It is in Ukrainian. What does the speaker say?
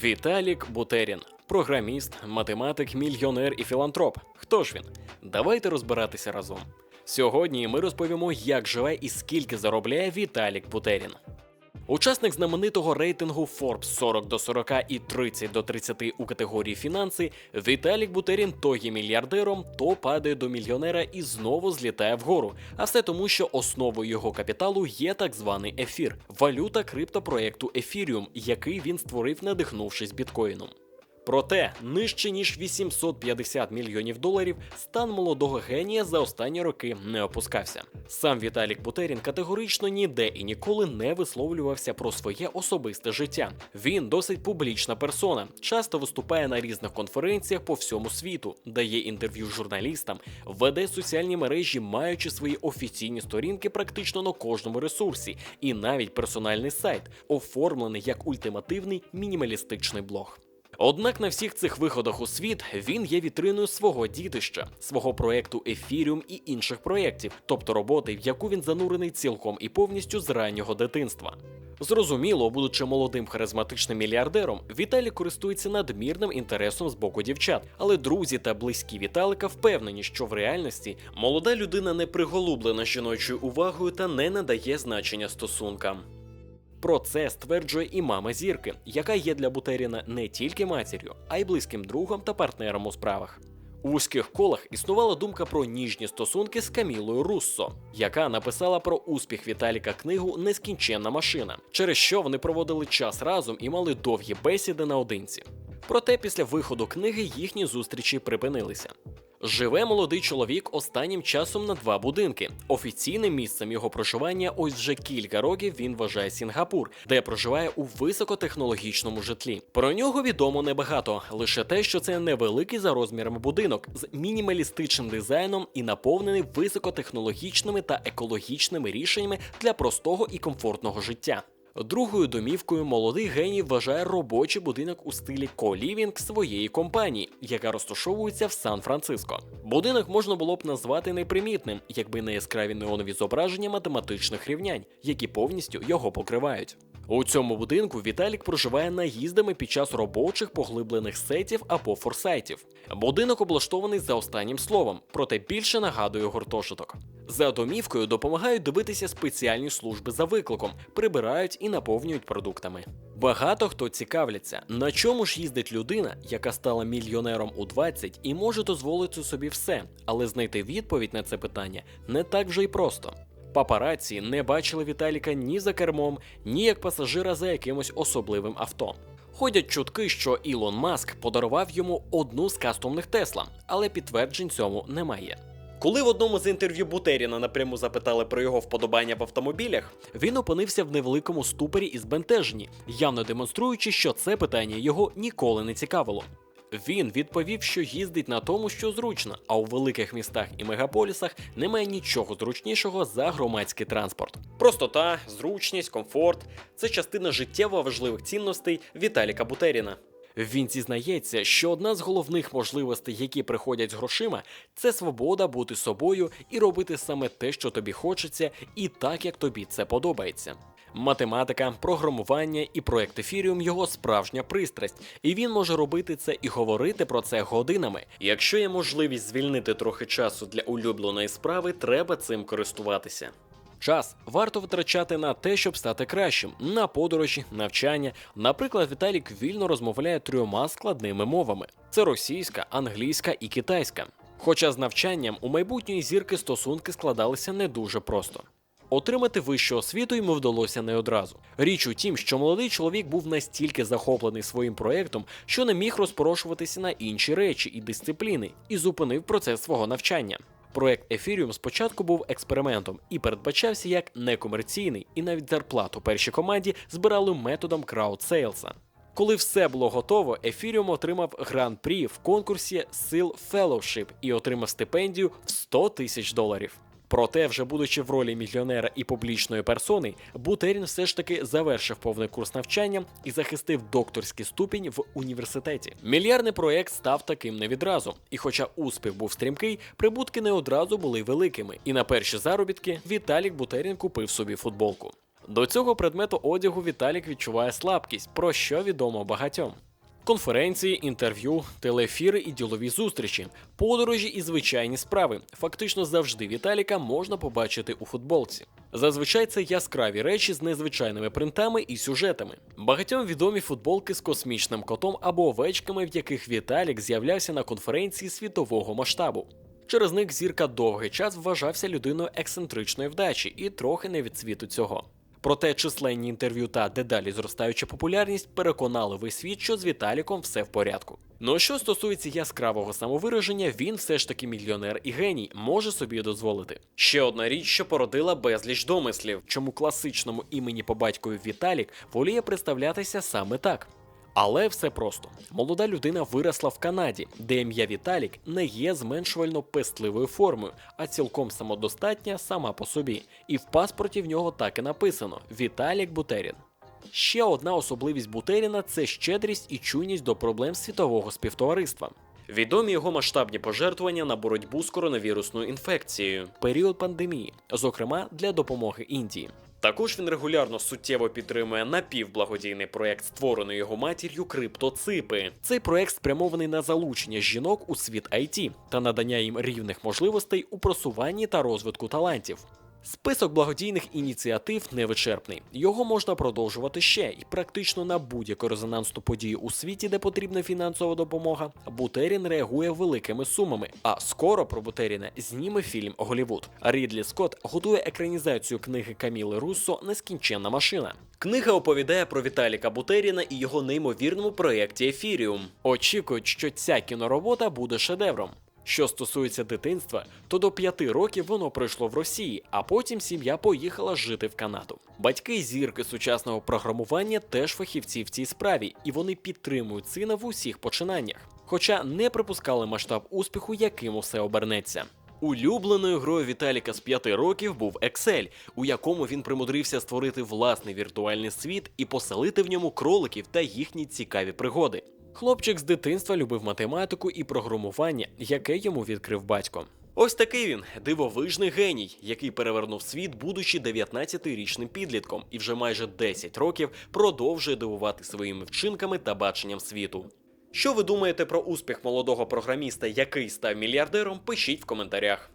Віталік Бутерін, програміст, математик, мільйонер і філантроп. Хто ж він? Давайте розбиратися разом. Сьогодні ми розповімо, як живе і скільки заробляє Віталік Бутерін. Учасник знаменитого рейтингу Forbes 40 до 40 і 30 до 30 у категорії фінанси, Віталік Бутерін то є мільярдером, то падає до мільйонера і знову злітає вгору. А все тому, що основою його капіталу є так званий ефір, валюта криптопроекту Ефіріум, який він створив, надихнувшись біткоїном. Проте нижче ніж 850 мільйонів доларів стан молодого генія за останні роки не опускався. Сам Віталік Бутерін категорично ніде і ніколи не висловлювався про своє особисте життя. Він досить публічна персона, часто виступає на різних конференціях по всьому світу, дає інтерв'ю журналістам, веде соціальні мережі, маючи свої офіційні сторінки практично на кожному ресурсі, і навіть персональний сайт, оформлений як ультимативний мінімалістичний блог. Однак на всіх цих виходах у світ він є вітриною свого дітища, свого проекту Ефіріум і інших проєктів, тобто роботи, в яку він занурений цілком і повністю з раннього дитинства. Зрозуміло, будучи молодим харизматичним мільярдером, Віталій користується надмірним інтересом з боку дівчат, але друзі та близькі Віталика впевнені, що в реальності молода людина не приголублена жіночою увагою та не надає значення стосункам. Про це стверджує і мама зірки, яка є для Бутеріна не тільки матір'ю, а й близьким другом та партнером у справах. У вузьких колах існувала думка про ніжні стосунки з Камілою Руссо, яка написала про успіх Віталіка книгу Нескінченна машина, через що вони проводили час разом і мали довгі бесіди наодинці. Проте після виходу книги їхні зустрічі припинилися. Живе молодий чоловік останнім часом на два будинки. Офіційним місцем його проживання ось вже кілька років він вважає Сінгапур, де проживає у високотехнологічному житлі. Про нього відомо небагато, лише те, що це невеликий за розмірами будинок з мінімалістичним дизайном і наповнений високотехнологічними та екологічними рішеннями для простого і комфортного життя. Другою домівкою молодий геній вважає робочий будинок у стилі колівінг своєї компанії, яка розташовується в Сан-Франциско. Будинок можна було б назвати непримітним, якби не яскраві неонові зображення математичних рівнянь, які повністю його покривають. У цьому будинку Віталік проживає наїздами під час робочих поглиблених сетів або форсайтів. Будинок облаштований за останнім словом, проте більше нагадує гуртожиток. За домівкою допомагають дивитися спеціальні служби за викликом, прибирають і наповнюють продуктами. Багато хто цікавляться, на чому ж їздить людина, яка стала мільйонером у 20 і може дозволити собі все, але знайти відповідь на це питання не так вже й просто. Папараці не бачили Віталіка ні за кермом, ні як пасажира за якимось особливим авто. Ходять чутки, що Ілон Маск подарував йому одну з кастомних Тесла, але підтверджень цьому немає. Коли в одному з інтерв'ю Бутеріна напряму запитали про його вподобання в автомобілях, він опинився в невеликому ступорі і збентеженні, явно демонструючи, що це питання його ніколи не цікавило. Він відповів, що їздить на тому, що зручно, а у великих містах і мегаполісах немає нічого зручнішого за громадський транспорт. Простота, зручність, комфорт це частина життєво важливих цінностей Віталіка Бутеріна. Він зізнається, що одна з головних можливостей, які приходять з грошима, це свобода бути собою і робити саме те, що тобі хочеться, і так, як тобі це подобається. Математика, програмування і проект Ефіріум його справжня пристрасть, і він може робити це і говорити про це годинами. Якщо є можливість звільнити трохи часу для улюбленої справи, треба цим користуватися. Час варто витрачати на те, щоб стати кращим, на подорожі, навчання. Наприклад, Віталік вільно розмовляє трьома складними мовами: це російська, англійська і китайська. Хоча з навчанням у майбутньої зірки стосунки складалися не дуже просто. Отримати вищу освіту йому вдалося не одразу. Річ у тім, що молодий чоловік був настільки захоплений своїм проектом, що не міг розпорошуватися на інші речі і дисципліни, і зупинив процес свого навчання. Проект Ethereum спочатку був експериментом і передбачався як некомерційний, і навіть зарплату першій команді збирали методом краудсейлса. Коли все було готово, Ефіріум отримав гран-прі в конкурсі сил Fellowship і отримав стипендію в 100 тисяч доларів. Проте, вже будучи в ролі мільйонера і публічної персони, Бутерін все ж таки завершив повний курс навчання і захистив докторський ступінь в університеті. Мільярдний проект став таким не відразу, і хоча успіх був стрімкий, прибутки не одразу були великими. І на перші заробітки Віталік Бутерін купив собі футболку. До цього предмету одягу Віталік відчуває слабкість, про що відомо багатьом. Конференції, інтерв'ю, телеефіри і ділові зустрічі, подорожі і звичайні справи. Фактично завжди Віталіка можна побачити у футболці. Зазвичай це яскраві речі з незвичайними принтами і сюжетами. Багатьом відомі футболки з космічним котом або овечками, в яких Віталік з'являвся на конференції світового масштабу. Через них зірка довгий час вважався людиною ексцентричної вдачі і трохи не від світу цього. Проте численні інтерв'ю та дедалі зростаюча популярність переконали весь світ, що з Віталіком все в порядку. Ну а що стосується яскравого самовираження, він все ж таки мільйонер і геній може собі дозволити. Ще одна річ, що породила безліч домислів, чому класичному імені по батькові Віталік воліє представлятися саме так. Але все просто. Молода людина виросла в Канаді, де ім'я Віталік не є зменшувально пестливою формою, а цілком самодостатня сама по собі. І в паспорті в нього так і написано Віталік Бутерін. Ще одна особливість Бутеріна це щедрість і чуйність до проблем світового співтовариства. Відомі його масштабні пожертвування на боротьбу з коронавірусною інфекцією період пандемії, зокрема для допомоги Індії. Також він регулярно суттєво підтримує напівблагодійний проект, створений його матір'ю Криптоципи. Цей проект спрямований на залучення жінок у світ IT та надання їм рівних можливостей у просуванні та розвитку талантів. Список благодійних ініціатив невичерпний. Його можна продовжувати ще, і практично на будь-яку резонансну подію у світі, де потрібна фінансова допомога, Бутерін реагує великими сумами. А скоро про Бутеріна зніме фільм Голівуд. Рідлі Скотт готує екранізацію книги Каміли Руссо Нескінченна машина. Книга оповідає про Віталіка Бутеріна і його неймовірному проєкті Ефіріум. Очікують, що ця кіноробота буде шедевром. Що стосується дитинства, то до п'яти років воно пройшло в Росії, а потім сім'я поїхала жити в Канаду. Батьки зірки сучасного програмування теж фахівці в цій справі, і вони підтримують сина в усіх починаннях, хоча не припускали масштаб успіху, яким усе обернеться. Улюбленою грою Віталіка з п'яти років був Excel, у якому він примудрився створити власний віртуальний світ і поселити в ньому кроликів та їхні цікаві пригоди. Хлопчик з дитинства любив математику і програмування, яке йому відкрив батько. Ось такий він дивовижний геній, який перевернув світ, будучи 19-річним підлітком, і вже майже 10 років продовжує дивувати своїми вчинками та баченням світу. Що ви думаєте про успіх молодого програміста, який став мільярдером? Пишіть в коментарях.